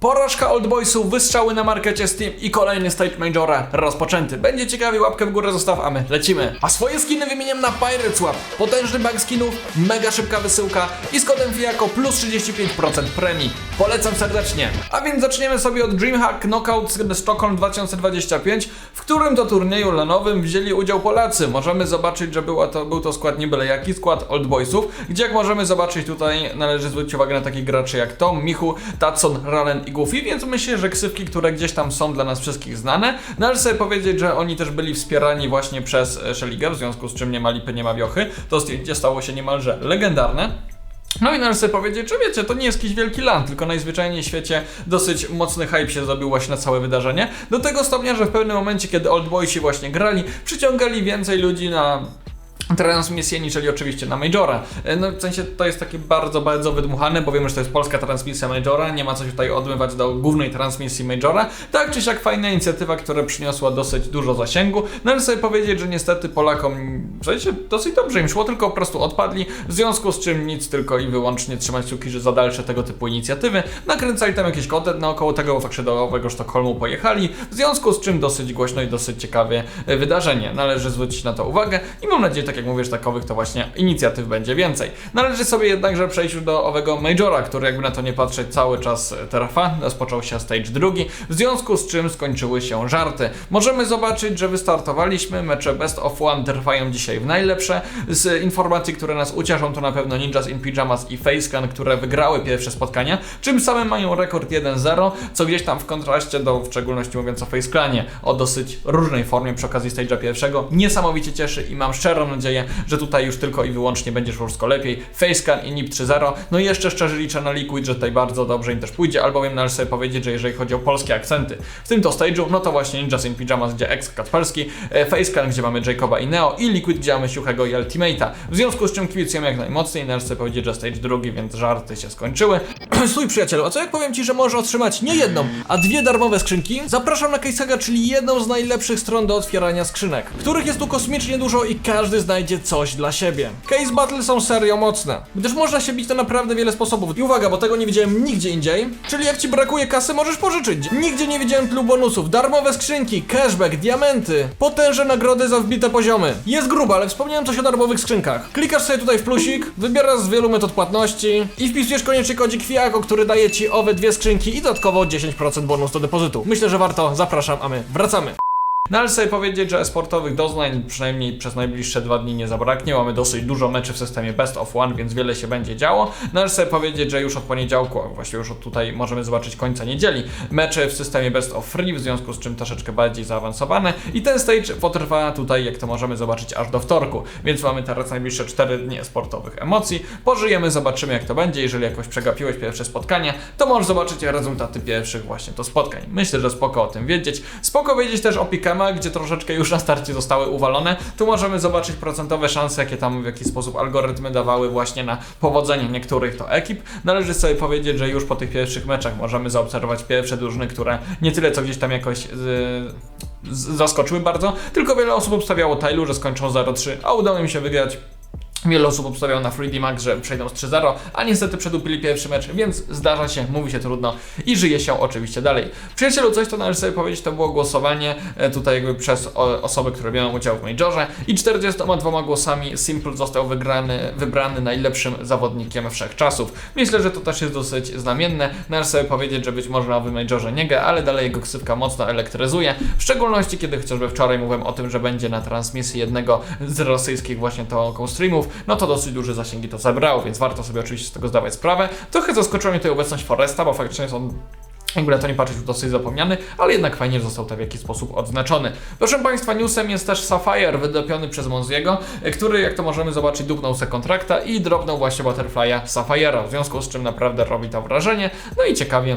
Porażka Old Boysów, wystrzały na markecie Steam i kolejny stage Majora rozpoczęty. Będzie ciekawie, łapkę w górę zostaw, a my lecimy. A swoje skiny wymieniam na Pirate Swap. Potężny bank skinów, mega szybka wysyłka i z kodem FIAKO plus 35% premii. Polecam serdecznie. A więc zaczniemy sobie od DreamHack Knockout Stockholm 2025, w którym to turnieju lanowym wzięli udział Polacy. Możemy zobaczyć, że była to, był to skład nie jaki, skład Old Boysów, gdzie jak możemy zobaczyć tutaj należy zwrócić uwagę na takich graczy jak Tom, Michu, Tatson, Ralen i Goofy, więc myślę, że ksywki, które gdzieś tam są dla nas wszystkich znane. Należy sobie powiedzieć, że oni też byli wspierani właśnie przez e, Szeligę, w związku z czym nie ma lipy, nie ma wiochy. To zdjęcie stało się niemalże legendarne. No i należy sobie powiedzieć, że wiecie, to nie jest jakiś wielki land, tylko najzwyczajniej w świecie dosyć mocny hype się zrobił właśnie na całe wydarzenie. Do tego stopnia, że w pewnym momencie, kiedy Old Boysi właśnie grali, przyciągali więcej ludzi na transmisję, niżeli oczywiście na Majora. E, No w sensie to jest takie bardzo, bardzo wydmuchane, bo wiemy, że to jest polska transmisja Majora, nie ma co się tutaj odmywać do głównej transmisji Majora. Tak czy siak fajna inicjatywa, która przyniosła dosyć dużo zasięgu. Należy sobie powiedzieć, że niestety Polakom w sensie dosyć dobrze im szło, tylko po prostu odpadli, w związku z czym nic tylko i wyłącznie trzymać kciuki, że za dalsze tego typu inicjatywy. Nakręcali tam jakiś content naokoło tego fakrzydowego Sztokholmu pojechali, w związku z czym dosyć głośno i dosyć ciekawie e, wydarzenie. Należy zwrócić na to uwagę i mam nadzieję, tak jak mówisz, takowych to właśnie inicjatyw będzie więcej. Należy sobie jednakże przejść do owego Majora, który jakby na to nie patrzeć cały czas e, trwa. Rozpoczął się stage drugi, w związku z czym skończyły się żarty. Możemy zobaczyć, że wystartowaliśmy, mecze Best of One trwają dzisiaj w najlepsze. Z informacji, które nas ucieszą, to na pewno Ninjas in Pyjamas i Facecan, które wygrały pierwsze spotkania, czym samym mają rekord 1-0, co gdzieś tam w kontraście do, w szczególności mówiąc o Faceclanie, o dosyć różnej formie przy okazji stage'a pierwszego, niesamowicie cieszy i mam szczerą nadzieję, że tutaj już tylko i wyłącznie będzie szło wszystko lepiej. Facecan i NIP 3.0, no i jeszcze szczerze liczę na Liquid, że tutaj bardzo dobrze im też pójdzie, albowiem należy sobie powiedzieć, że jeżeli chodzi o polskie akcenty w tym to stage'u, no to właśnie Ninjas in Pyjamas, gdzie ex Katperski, e, Facecan, gdzie mamy Jacoba i Neo i Liquid, gdzie mamy Siuchego i Ultimate'a. W związku z czym kibicujemy jak najmocniej, należy sobie powiedzieć, że stage drugi, więc żarty się skończyły. Stój przyjacielu, a co jak powiem Ci, że możesz otrzymać nie jedną, a dwie darmowe skrzynki? Zapraszam na CaseHaga, czyli jedną z najlepszych stron do otwierania skrzynek, których jest tu kosmicznie dużo i każdy znajdzie coś dla siebie. Case Battle są serio mocne, gdyż można się bić na naprawdę wiele sposobów. I uwaga, bo tego nie widziałem nigdzie indziej, czyli jak Ci brakuje kasy, możesz pożyczyć. Nigdzie nie widziałem tylu bonusów, darmowe skrzynki, cashback, diamenty, potężne nagrody za wbite poziomy. Jest grubo, ale wspomniałem coś o darmowych skrzynkach. Klikasz sobie tutaj w plusik, wybierasz z wielu metod płatności i wpisujesz koniecznie kodzik FIAKO, który daje Ci owe dwie skrzynki i dodatkowo 10% bonus do depozytu. Myślę, że warto, zapraszam, a my wracamy. Należy sobie powiedzieć, że sportowych doznań przynajmniej przez najbliższe dwa dni nie zabraknie. Mamy dosyć dużo meczy w systemie Best of One, więc wiele się będzie działo. Należy sobie powiedzieć, że już od poniedziałku, a właściwie już od tutaj możemy zobaczyć końca niedzieli, mecze w systemie Best of Free, w związku z czym troszeczkę bardziej zaawansowane. I ten stage potrwa tutaj, jak to możemy zobaczyć, aż do wtorku. Więc mamy teraz najbliższe 4 dni sportowych emocji. Pożyjemy, zobaczymy jak to będzie. Jeżeli jakoś przegapiłeś pierwsze spotkania, to możesz zobaczyć rezultaty pierwszych właśnie to spotkań. Myślę, że spoko o tym wiedzieć. Spoko wiedzieć też o Gdzie troszeczkę już na starcie zostały uwalone. Tu możemy zobaczyć procentowe szanse, jakie tam w jaki sposób algorytmy dawały właśnie na powodzenie niektórych to ekip. Należy sobie powiedzieć, że już po tych pierwszych meczach możemy zaobserwować pierwsze drużyny, które nie tyle co gdzieś tam jakoś z, zaskoczyły bardzo, tylko wiele osób obstawiało Tailu, że skończą 0-3, a udało im się wygrać Wiele osób obstawiało na 3D Max, że przejdą z 3-0, a niestety przedupili pierwszy mecz, więc zdarza się, mówi się trudno i żyje się oczywiście dalej. Przyjacielu, coś to należy sobie powiedzieć, to było głosowanie e, tutaj jakby przez osoby, które biorą udział w Majorze i 42 głosami Simple został wygrany, wybrany najlepszym zawodnikiem wszechczasów. Myślę, że to też jest dosyć znamienne. Należy sobie powiedzieć, że być może nowy Majorze nie ga, ale dalej jego ksywka mocno elektryzuje, w szczególności kiedy chociażby wczoraj mówiłem o tym, że będzie na transmisji jednego z rosyjskich właśnie to streamów, no to dosyć duże zasięgi to zabrało, więc warto sobie oczywiście z tego zdawać sprawę. Trochę zaskoczyła mnie tutaj obecność Foresta, bo faktycznie jest on jakby na to nie patrzeć, dosyć zapomniany, ale jednak fajnie, został tak w jakiś sposób odznaczony. Proszę Państwa, newsem jest też Sapphire, wydopiony przez Monziego, który, jak to możemy zobaczyć, dupnął se kontrakta i dropnął właśnie Butterfly'a Sapphire'a, w związku z czym naprawdę robi to wrażenie. No i ciekawie,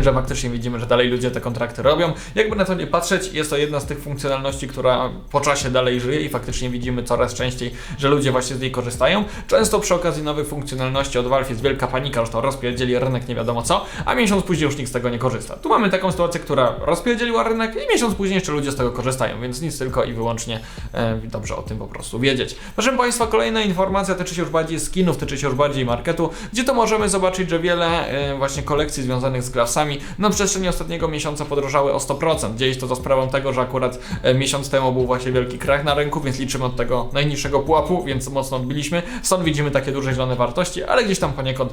że faktycznie widzimy, że dalej ludzie te kontrakty robią. Jakby na to nie patrzeć, jest to jedna z tych funkcjonalności, która po czasie dalej żyje i faktycznie widzimy coraz częściej, że ludzie właśnie z niej korzystają. Często przy okazji nowych funkcjonalności od Valve jest wielka panika, że to rozpierdzieli rynek nie wiadomo co, a miesiąc później już nikt z tego nie korzysta. Tu mamy taką sytuację, która rozpierdzieliła rynek i miesiąc później jeszcze ludzie z tego korzystają, więc nic tylko i wyłącznie e, dobrze o tym po prostu wiedzieć. Proszę Państwa, kolejna informacja tyczy się już bardziej skinów, tyczy się już bardziej marketu, gdzie to możemy zobaczyć, że wiele e, właśnie kolekcji związanych z Graf czasami na przestrzeni ostatniego miesiąca podrożały o 100%. Dzieje się to za sprawą tego, że akurat e, miesiąc temu był właśnie wielki krach na rynku, więc liczymy od tego najniższego pułapu, więc mocno odbiliśmy. Stąd widzimy takie duże zielone wartości, ale gdzieś tam poniekąd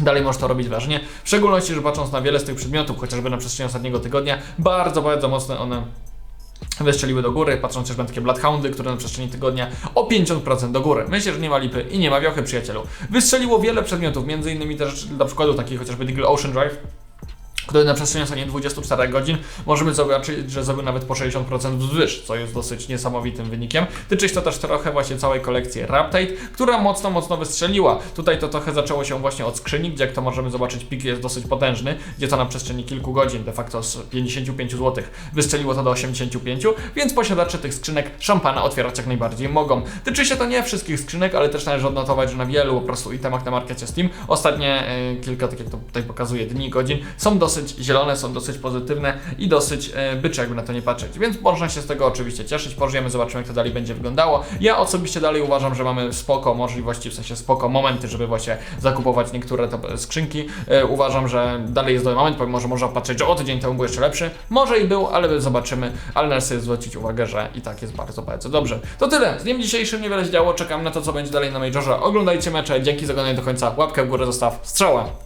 Dalej może to robić wrażenie, w szczególności, że patrząc na wiele z tych przedmiotów, chociażby na przestrzeni ostatniego tygodnia, bardzo, bardzo mocne one wystrzeliły do góry, patrząc chociażby na takie Bloodhoundy, które na przestrzeni tygodnia o 50% do góry. Myślę, że nie ma lipy i nie ma wiochy, przyjacielu. Wystrzeliło wiele przedmiotów, innymi też dla przykładu taki chociażby Deagle Ocean Drive, który na przestrzeni ostatnich 24 godzin możemy zobaczyć, że zrobił nawet po 60% wzwyż, co jest dosyć niesamowitym wynikiem. Tyczy się to też trochę właśnie całej kolekcji Raptate, która mocno, mocno wystrzeliła. Tutaj to trochę zaczęło się właśnie od skrzyni, gdzie jak to możemy zobaczyć, pik jest dosyć potężny, gdzie to na przestrzeni kilku godzin, de facto z 55 zł, wystrzeliło to do 85, więc posiadacze tych skrzynek szampana otwierać jak najbardziej mogą. Tyczy się to nie wszystkich skrzynek, ale też należy odnotować, że na wielu po prostu itemach na markecie Steam ostatnie e, kilka, tak jak to tutaj pokazuje, dni, godzin są dosyć zielone, są dosyć pozytywne i dosyć e, bycze, jakby na to nie patrzeć. Więc można się z tego oczywiście cieszyć, pożyjemy, zobaczymy jak to dalej będzie wyglądało. Ja osobiście dalej uważam, że mamy spoko możliwości, w sensie spoko momenty, żeby właśnie zakupować niektóre te skrzynki. E, uważam, że dalej jest dobry moment, pomimo, że można patrzeć, że o tydzień temu był jeszcze lepszy. Może i był, ale zobaczymy. Ale należy sobie zwrócić uwagę, że i tak jest bardzo, bardzo dobrze. To tyle. Z dniem dzisiejszym niewiele się działo. Czekam na to, co będzie dalej na Majorze. Oglądajcie mecze. Dzięki za oglądanie do końca. Łapkę w górę zostaw. Strzała!